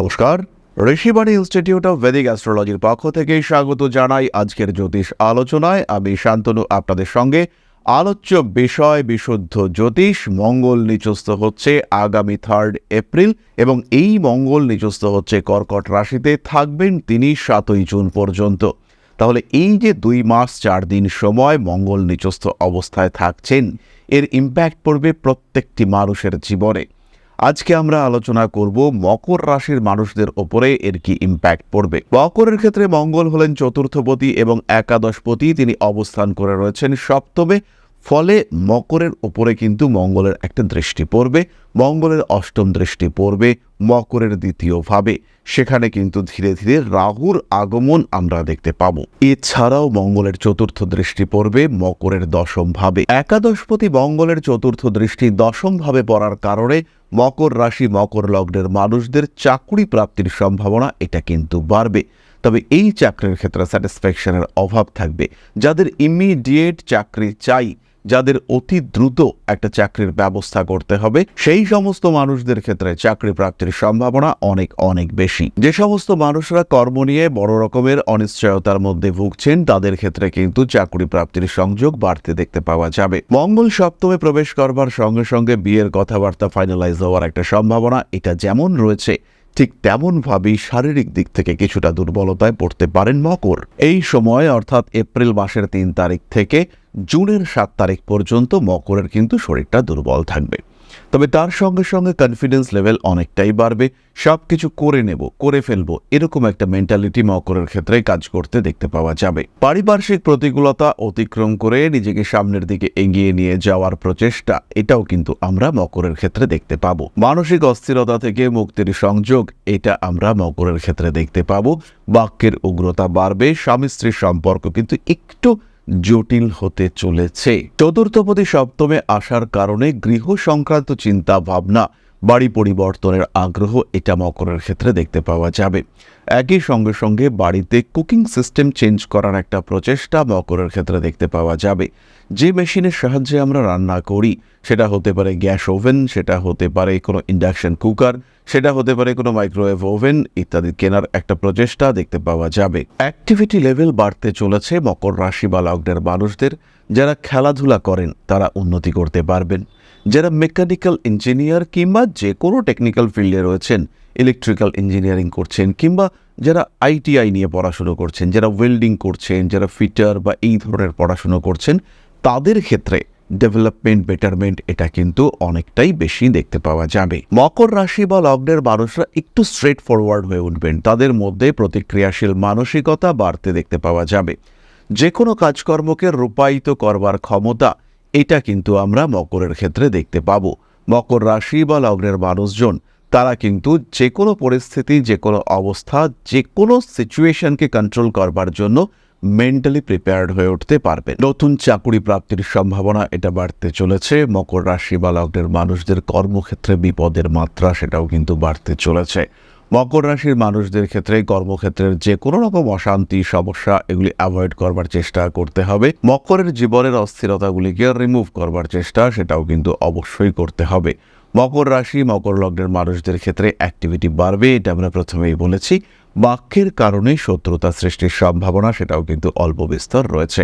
নমস্কার, Rishibani institute of Vedic অ্যাস্ট্রোলজির পক্ষ থেকে স্বাগত জানাই আজকের জ্যোতিষ আলোচনায়। আমি শান্তনু, আপনাদের সঙ্গে। আলোচ্য বিষয়, বিশুদ্ধ জ্যোতিষ, মঙ্গল নিচস্থ হচ্ছে আগামী থার্ড এপ্রিল এবং এই মঙ্গল নিচস্থ হচ্ছে কর্কট রাশিতে থাকবেন তিনি সাতই জুন পর্যন্ত। তাহলে এই যে দুই মাস, চার দিন সময় মঙ্গল নিচস্থ অবস্থায় থাকছেন, এর ইম্প্যাক্ট পড়বে প্রত্যেকটি মানুষের জীবনে। আজকে আমরা আলোচনা করব মকর রাশির মানুষদের ওপরে এর কি ইম্প্যাক্ট পড়বে। মকরের ক্ষেত্রে মঙ্গল হলেন চতুর্থপতি এবং একাদশপতি, তিনি অবস্থান করে রয়েছেন সপ্তমে। ফলে মকরের ওপরে কিন্তু মঙ্গলের একটা দৃষ্টি পড়বে, মঙ্গলের অষ্টম দৃষ্টি পড়বে মকরের দ্বিতীয় ভাবে সেখানে কিন্তু ধীরে ধীরে রাহুর আগমন আমরা দেখতে পাবো। এছাড়াও মঙ্গলের চতুর্থ দৃষ্টি পড়বে মকরের দশম ভাবে একাদশপতি মঙ্গলের চতুর্থ দৃষ্টি দশম ভাবে পড়ার কারণে মকর রাশি, মকর লগ্নের মানুষদের চাকরি প্রাপ্তির সম্ভাবনা এটা কিন্তু বাড়বে। তবে এই চাকরির ক্ষেত্রে স্যাটিসফ্যাকশনের অভাব থাকবে। যাদের ইমিডিয়েট চাকরি চাই যাদের অতি দ্রুত একটা চাকরির ব্যবস্থা করতে হবে, সেই সমস্ত মানুষদের ক্ষেত্রে চাকরি প্রাপ্তির সম্ভাবনা অনেক অনেক বেশি। যে সমস্ত মানুষরা কর্ম নিয়ে বড় রকমের অনিশ্চয়তার মধ্যে ভুগছেন, তাদের ক্ষেত্রে কিন্তু চাকরি প্রাপ্তির সংযোগ বাড়তে দেখতে পাওয়া যাবে। মঙ্গল সপ্তমে প্রবেশ করবার সঙ্গে সঙ্গে বিয়ের কথাবার্তা ফাইনালাইজ হওয়ার একটা সম্ভাবনা, এটা যেমন রয়েছে ঠিক তেমনভাবেই শারীরিক দিক থেকে কিছুটা দুর্বলতায় পড়তে পারেন মকর। এই সময়, অর্থাৎ এপ্রিল মাসের তিন তারিখ থেকে জুনের সাত তারিখ পর্যন্ত মকরের কিন্তু শরীরটা দুর্বল থাকবে। তবে তার সঙ্গে সঙ্গে কনফিডেন্স লেভেল অনেকটাই বাড়বে। সব কিছু করে নেব, করে ফেলব, এরকম একটা মেন্টালিটি মকরের ক্ষেত্রে কাজ করতে দেখতে পাওয়া যাবে। পারিপার্শ্বিক প্রতিকূলতা অতিক্রম করে নিজেকে সামনের দিকে এগিয়ে নিয়ে যাওয়ার প্রচেষ্টা, এটাও কিন্তু আমরা মকরের ক্ষেত্রে দেখতে পাবো। মানসিক অস্থিরতা থেকে মুক্তির সংযোগ, এটা আমরা মকরের ক্ষেত্রে দেখতে পাবো। বাক্যের উগ্রতা বাড়বে স্বামী স্ত্রীর সম্পর্ক কিন্তু একটু জটিল হতে চলেছে। চতুর্থপতি সপ্তমে আসার কারণে গৃহ সংক্রান্ত চিন্তা ভাবনা বাড়ি পরিবর্তনের আগ্রহ এটা মকরের ক্ষেত্রে দেখতে পাওয়া যাবে। একই সঙ্গে সঙ্গে বাড়িতে কুকিং সিস্টেম চেঞ্জ করার একটা প্রচেষ্টা মকরের ক্ষেত্রে দেখতে পাওয়া যাবে। যে মেশিনের সাহায্যে আমরা রান্না করি, সেটা হতে পারে গ্যাস ওভেন, সেটা হতে পারে কোনো ইন্ডাকশন কুকার, সেটা হতে পারে কোনো মাইক্রোওয়েভ ওভেন ইত্যাদি কেনার একটা প্রচেষ্টা দেখতে পাওয়া যাবে। অ্যাক্টিভিটি লেভেল বাড়তে চলেছে মকর রাশি বা লগ্নের মানুষদের। যারা খেলাধুলা করেন, তারা উন্নতি করতে পারবেন। যারা মেকানিক্যাল ইঞ্জিনিয়ার কিংবা যে কোনো টেকনিক্যাল ফিল্ডে রয়েছেন, ইলেকট্রিক্যাল ইঞ্জিনিয়ারিং করছেন কিংবা যারা আইটিআই নিয়ে পড়াশুনো করছেন, যারা ওয়েল্ডিং করছেন, যারা ফিটার বা এই ধরনের পড়াশুনো করছেন, তাদের ক্ষেত্রে ডেভেলপমেন্ট বেটারমেন্ট এটা কিন্তু অনেকটাই বেশি দেখতে পাওয়া যাবে। মকর রাশি বা লগ্নের মানুষরা একটু স্ট্রেট ফরওয়ার্ড হয়ে উঠবেন। তাদের মধ্যে প্রতিক্রিয়াশীল মানসিকতা বাড়তে দেখতে পাওয়া যাবে। যে কোনো কাজকর্মকে রূপায়িত করবার ক্ষমতা এটা কিন্তু আমরা মকরের ক্ষেত্রে দেখতে পাবো। মকর রাশি বা লগ্নের মানুষজন, তারা কিন্তু যে কোনো পরিস্থিতি যে কোনো অবস্থা যে কোনো সিচুয়েশনকে কন্ট্রোল করবার জন্য মেন্টালি প্রিপেয়ার্ড হয়ে উঠতে পারবে। নতুন চাকুরি প্রাপ্তির সম্ভাবনা এটা বাড়তে চলেছে। মকর রাশি বা লগ্নের মানুষদের কর্মক্ষেত্রে বিপদের মাত্রা সেটাও কিন্তু বাড়তে চলেছে। মকর রাশির মানুষদের ক্ষেত্রে কর্মক্ষেত্রের যে কোনো রকম অশান্তি, সমস্যা, এগুলি অ্যাভয়েড করবার চেষ্টা করতে হবে। মকরের জীবনের অস্থিরতাগুলিকে রিমুভ করবার চেষ্টা, সেটাও কিন্তু অবশ্যই করতে হবে। মকর রাশি, মকর লগ্নের মানুষদের ক্ষেত্রে অ্যাক্টিভিটি বাড়বে, এটা আমরা প্রথমেই বলেছি। বাক্যের কারণে শত্রুতা সৃষ্টির সম্ভাবনা, সেটাও কিন্তু অল্প বিস্তর রয়েছে।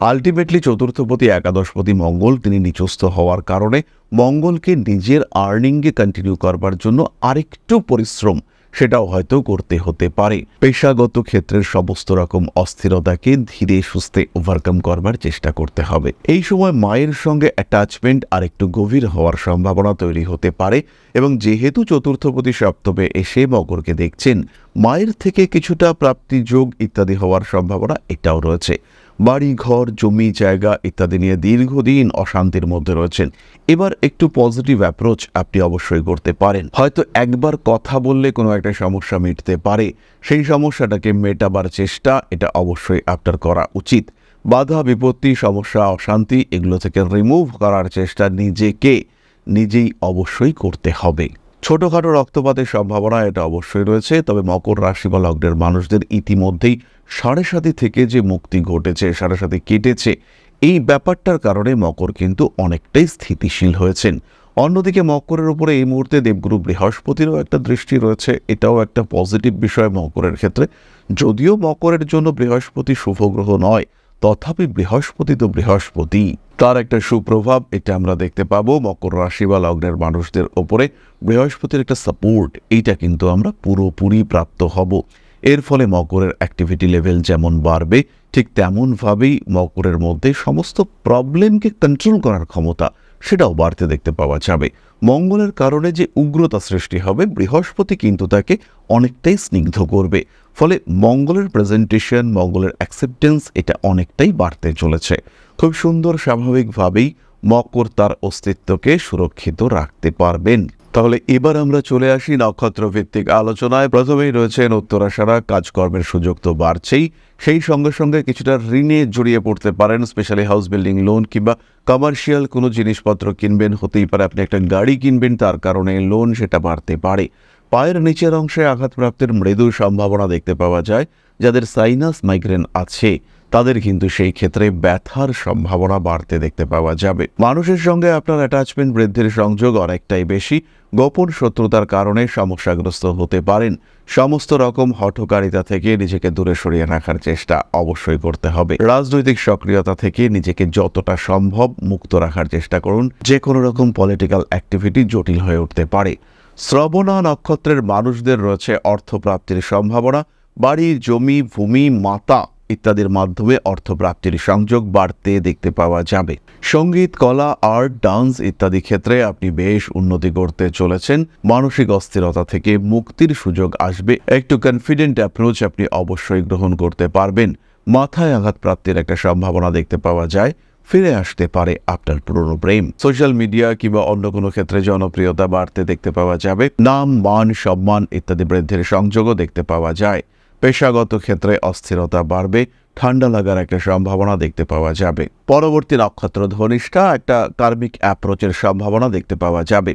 আলটিমেটলি চতুর্থপতি, একাদশপতি মঙ্গল, তিনি নিচস্থ হওয়ার কারণে মঙ্গলকে নিজের আর্নিংকে কন্টিনিউ করবার জন্য আরেকটু পরিশ্রম সেটাও হয়তো করতে হতে পারে। পেশাগত ক্ষেত্রের সমস্ত রকম অস্থিরতাকে ধীরে সুস্থে ওভারকাম করবার চেষ্টা করতে হবে। এই সময় মায়ের সঙ্গে অ্যাটাচমেন্ট আরেকটু গভীর হওয়ার সম্ভাবনা তৈরি হতে পারে এবং যেহেতু চতুর্থপতি সপ্তমে এসে মকরকে দেখছেন, মায়ের থেকে কিছুটা প্রাপ্তি যোগ ইত্যাদি হওয়ার সম্ভাবনা এটাও রয়েছে। বাড়ি ঘর জমি, জায়গা ইত্যাদি নিয়ে দীর্ঘদিন অশান্তির মধ্যে রয়েছেন। এবার একটু পজিটিভ অ্যাপ্রোচ আপনি অবশ্যই করতে পারেন। হয়তো একবার কথা বললে কোনো একটা সমস্যা মিটতে পারে। সেই সমস্যাটাকে মেটাবার চেষ্টা, এটা অবশ্যই আপনার করা উচিত। বাধা, বিপত্তি, সমস্যা, অশান্তি, এগুলো থেকে রিমুভ করার চেষ্টা নিজেকে, নিজেই অবশ্যই করতে হবে। ছোটোখাটো রক্তপাতের সম্ভাবনা, এটা অবশ্যই রয়েছে। তবে মকর রাশি বা লগ্নের মানুষদের ইতিমধ্যেই সাড়ে সাথী থেকে যে মুক্তি ঘটেছে, সাড়ে সাথী কেটেছে, এই ব্যাপারটার কারণে মকর কিন্তু অনেকটাই স্থিতিশীল হয়েছেন। অন্যদিকে মকরের উপরে এই মুহূর্তে দেবগুরু বৃহস্পতিরও একটা দৃষ্টি রয়েছে, এটাও একটা পজিটিভ বিষয় মকরের ক্ষেত্রে। যদিও মকরের জন্য বৃহস্পতি শুভ গ্রহ নয়, তথাপি বৃহস্পতি তো বৃহস্পতি। তার একটা সুপ্রভাব, এটা আমরা দেখতে পাবো, মকর রাশি বা লগ্নের মানুষদের ওপরে বৃহস্পতির একটা সাপোর্ট, এইটা কিন্তু আমরা পুরোপুরি প্রাপ্ত হব। এর ফলে মকরের অ্যাক্টিভিটি লেভেল যেমন বাড়বে, ঠিক তেমনভাবেই মকরের মধ্যে সমস্ত প্রবলেমকে কন্ট্রোল করার ক্ষমতা সেটাও বাড়তে দেখতে পাওয়া যাবে। মঙ্গলের কারণে যে উগ্রতা সৃষ্টি হবে, বৃহস্পতি কিন্তু তাকে অনেকটাই স্নিগ্ধ করবে। ফলে মঙ্গলের প্রেজেন্টেশন মঙ্গলের অ্যাকসেপ্টেন্স এটা অনেকটাই বাড়তে চলেছে। খুব সুন্দর স্বাভাবিকভাবেই মকর তার অস্তিত্বকে সুরক্ষিত রাখতে পারবেন। তাহলে এবার আমরা চলে আসি নক্ষত্র ভিত্তিক আলোচনায়। প্রথমেই রয়েছেন উত্তরাশারা কাজকর্মের সুযোগ তো বাড়ছেই। সেই সঙ্গে সঙ্গে কিছুটা ঋণে জড়িয়ে পড়তে পারেন স্পেশালি হাউস বিল্ডিং লোন কিংবা কমার্শিয়াল কোনো জিনিসপত্র কিনবেন। হতেই পারে আপনি একটা গাড়ি কিনবেন, তার কারণে লোন সেটা বাড়তে পারে। পায়ের নিচের অংশে আঘাতপ্রাপ্তের মৃদু সম্ভাবনা দেখতে পাওয়া যায়, যাদের সাইনাস মাইগ্রেন আছে। তাদের কিন্তু সেই ক্ষেত্রে ব্যথার সম্ভাবনা বাড়তে দেখতে পাওয়া যাবে। মানুষের সঙ্গে আপনার অ্যাটাচমেন্ট বৃদ্ধির সংযোগ অনেকটাই বেশি। গোপন শত্রুতার কারণে সমস্যাগ্রস্ত হতে পারেন। সমস্ত রকম হঠকারিতা থেকে নিজেকে দূরে সরিয়ে রাখার চেষ্টা অবশ্যই করতে হবে। রাজনৈতিক সক্রিয়তা থেকে নিজেকে যতটা সম্ভব মুক্ত রাখার চেষ্টা করুন। যে কোনো রকম পলিটিক্যাল অ্যাক্টিভিটি জটিল হয়ে উঠতে পারে। শ্রবণা নক্ষত্রের মানুষদের রয়েছে অর্থপ্রাপ্তির সম্ভাবনা। বাড়ি, জমি, ভূমি, মাতা ইত্যাদির মাধ্যমে অর্থপ্রাপ্তির সংযোগ বাড়তে দেখতে পাওয়া যাবে। সংগীত, কলা, আর্ট, ডান্স ইত্যাদি ক্ষেত্রে আপনি বেশ উন্নতি করতে চলেছেন। মানসিক অস্থিরতা থেকে মুক্তির সুযোগ আসবে। একটু কনফিডেন্ট অ্যাপ্রোচ আপনি অবশ্যই গ্রহণ করতে পারবেন। মাথায় আঘাত প্রাপ্তির একটা সম্ভাবনা দেখতে পাওয়া যায়। ফিরে আসতে পারে আপনার পুরনো প্রেম। সোশ্যাল মিডিয়া কিংবা অন্য কোনো ক্ষেত্রে জনপ্রিয়তা বাড়তে দেখতে পাওয়া যাবে। নাম, মান, সম্মান ইত্যাদি বৃদ্ধির সংযোগও দেখতে পাওয়া যায়। পেশাগত ক্ষেত্রে অস্থিরতা বাড়বে, ঠান্ডা লাগার একটা সম্ভাবনা দেখতে পাওয়া যাবে। পরবর্তী নক্ষত্র ধনিষ্ঠা একটা কার্মিক অ্যাপ্রোচের সম্ভাবনা দেখতে পাওয়া যাবে।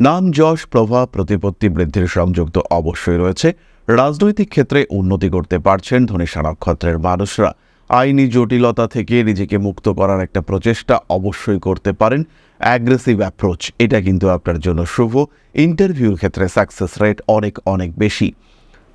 নাম, যশ, প্রভাব, প্রতিপত্তি বৃদ্ধির সংযোগ তো অবশ্যই রয়েছে। রাজনৈতিক ক্ষেত্রে উন্নতি করতে পারছেন ধনিষ্ঠা নক্ষত্রের মানুষরা। আইনি জটিলতা থেকে নিজেকে মুক্ত করার একটা প্রচেষ্টা অবশ্যই করতে পারেন। অ্যাগ্রেসিভ অ্যাপ্রোচ এটা কিন্তু আপনার জন্য শুভ। ইন্টারভিউর ক্ষেত্রে সাকসেস রেট অনেক অনেক বেশি।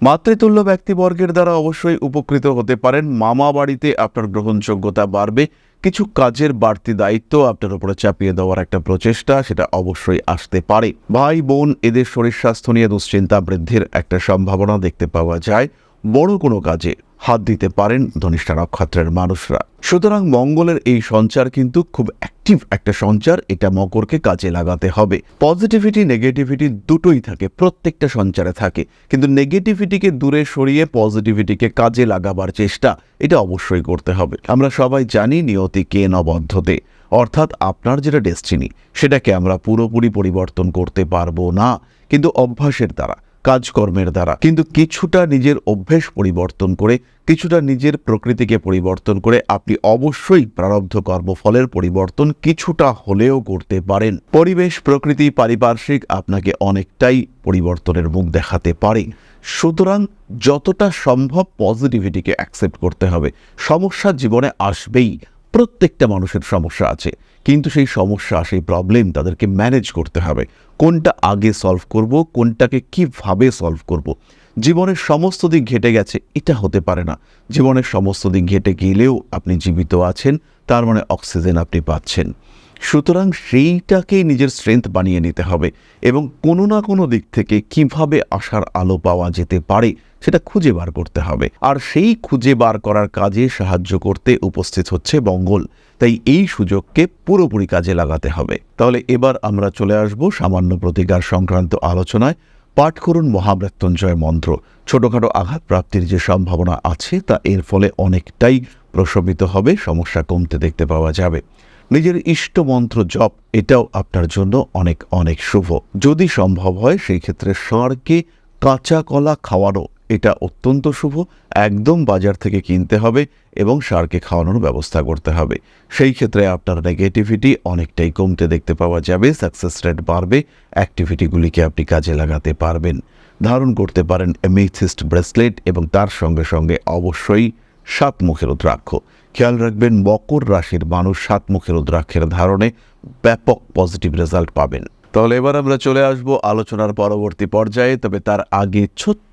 মাতৃতুল্য ব্যক্তিবর্গের দ্বারা অবশ্যই উপকৃত হতে পারেন। মামা বাড়িতে আপনার গ্রহণযোগ্যতা বাড়বে। কিছু কাজের বাড়তি দায়িত্ব আপনার উপরে চাপিয়ে দেওয়ার একটা প্রচেষ্টা, সেটা অবশ্যই আসতে পারে। ভাই, বোন, এদের শরীর স্বাস্থ্য নিয়ে দুশ্চিন্তা বৃদ্ধির একটা সম্ভাবনা দেখতে পাওয়া যায়। বড় কোনো কাজে হাত দিতে পারেন ধনিষ্ঠা নক্ষত্রের মানুষরা। সুতরাং মঙ্গলের এই সঞ্চার কিন্তু খুব অ্যাক্টিভ একটা সঞ্চার, এটা মকরকে কাজে লাগাতে হবে। পজিটিভিটি নেগেটিভিটি দুটোই থাকে, প্রত্যেকটা সঞ্চারে থাকে। কিন্তু নেগেটিভিটিকে দূরে সরিয়ে পজিটিভিটিকে কাজে লাগাবার চেষ্টা, এটা অবশ্যই করতে হবে। আমরা সবাই জানি নিয়তি কে নবদ্ধতে অর্থাৎ আপনার যেটা ডেস্টিনি সেটাকে আমরা পুরোপুরি পরিবর্তন করতে পারব না। কিন্তু অভ্যাসের দ্বারা কাজকর্মের দ্বারা। কিন্তু কিছুটা নিজের অভ্যেস পরিবর্তন করে, কিছুটা নিজের প্রকৃতিকে পরিবর্তন করে আপনি অবশ্যই প্রারব্ধ কর্মফলের পরিবর্তন কিছুটা হলেও করতে পারেন। পরিবেশ, প্রকৃতি, পারিপার্শ্বিক আপনাকে অনেকটাই পরিবর্তনের মুখ দেখাতে পারে। সুতরাং যতটা সম্ভব পজিটিভিটিকে অ্যাকসেপ্ট করতে হবে। সমস্যা জীবনে আসবেই, প্রত্যেকটা মানুষের সমস্যা আছে। কিন্তু সেই সমস্যা, সেই প্রবলেম তাদেরকে ম্যানেজ করতে হবে। কোনটা আগে সলভ করব, কোনটাকে কীভাবে সলভ করব। জীবনের সমস্ত দিক ঘেটে গেছে, এটা হতে পারে না। জীবনের সমস্ত দিক ঘেটে গেলেও আপনি জীবিত আছেন, তার মানে অক্সিজেন আপনি পাচ্ছেন। সুতরাং সেইটাকেই নিজের স্ট্রেংথ বানিয়ে নিতে হবে এবং কোনো না কোনো দিক থেকে কীভাবে আশার আলো পাওয়া যেতে পারে, সেটা খুঁজে বার করতে হবে। আর সেই খুঁজে বার করার কাজে সাহায্য করতে উপস্থিত হচ্ছে মঙ্গল। তাই এই সুযোগকে পুরোপুরি কাজে লাগাতে হবে। তাহলে এবার আমরা চলে আসব সামান্য প্রতিকার সংক্রান্ত আলোচনায়। পাঠ করুন মহামৃত্যুঞ্জয় মন্ত্র। ছোটখাটো আঘাত প্রাপ্তির যে সম্ভাবনা আছে, তা এর ফলে অনেকটাই প্রশমিত হবে, সমস্যা কমতে দেখতে পাওয়া যাবে। নিজের ইষ্ট মন্ত্র জপ, এটাও আপনার জন্য অনেক অনেক শুভ। যদি সম্ভব হয়, সেই ক্ষেত্রে ষাঁড়কে কাঁচা কলা খাওয়ানো এটা অত্যন্ত শুভ, একদম বাজার থেকে কিনতে হবে এবং সারকে খাওয়ানোর ব্যবস্থা করতে হবে। সেই ক্ষেত্রে আপনার নেগেটিভিটি অনেকটাই কমতে দেখতে পাওয়া যাবে সাকসেস রেট বাড়বে অ্যাক্টিভিটিগুলিকে আপনি কাজে লাগাতে পারবেন। ধারণ করতে পারেন এমেথিস্ট ব্রেসলেট এবং তার সঙ্গে সঙ্গে অবশ্যই সাত মুখের রুদ্রাক্ষ। খেয়াল রাখবেন, মকর রাশির মানুষ সাত মুখের রুদ্রাক্ষের ধারণে ব্যাপক পজিটিভ রেজাল্ট পাবেন। তাহলে এবার আমরা চলে আসব আলোচনার পরবর্তী পর্যায়ে, তবে তার আগে ছোট্ট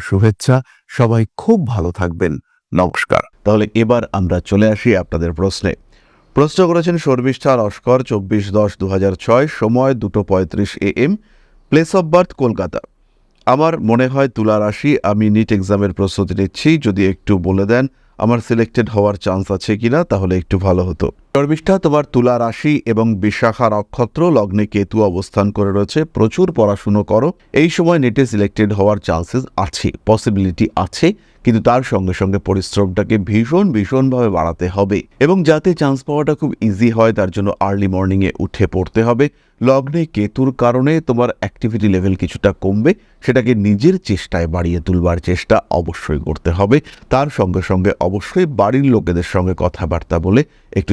শুভেচ্ছা। সবাই খুব ভালো থাকবেন। নমস্কার। তাহলে এবার আমরা চলে আসি আপনাদের প্রশ্নে। প্রশ্ন করেছেন শর্মিষ্ঠা লস্কর চব্বিশ দশ দু ছয়, সময় দুটো পঁয়ত্রিশ A M place of birth Kolkata. আমার মনে হয় তুলা রাশি, আমি নিট এক্সামের প্রস্তুতি নিচ্ছি, যদি একটু বলে দেন, আমার সিলেক্টেড হওয়ার চান্স আছে কিনা, তাহলে একটু ভালো হতো। শর্মিষ্ঠা তোমার তুলা রাশি এবং বিশাখা নক্ষত্র লগ্নে কেতু অবস্থান করে রয়েছে। প্রচুর পড়াশুনো করো। এই সময় নেটে সিলেক্টেড হওয়ার চান্সেস আছে পসিবিলিটি আছে, কিন্তু তার সঙ্গে সঙ্গে পরিশ্রমটাকে ভীষণ, ভীষণভাবে বাড়াতে হবে এবং যাতে চান্স পাওয়াটা খুব ইজি হয়, তার জন্য আর্লি মর্নিংয়ে উঠে পড়তে হবে। লগ্নে কেতুর কারণে তোমার অ্যাক্টিভিটি লেভেল কিছুটা কমবে, সেটাকে নিজের চেষ্টায় বাড়িয়ে তুলবার চেষ্টা অবশ্যই করতে হবে। তার সঙ্গে সঙ্গে অবশ্যই বাড়ির লোকেদের সঙ্গে কথাবার্তা বলে একটু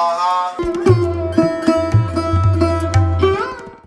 Lord.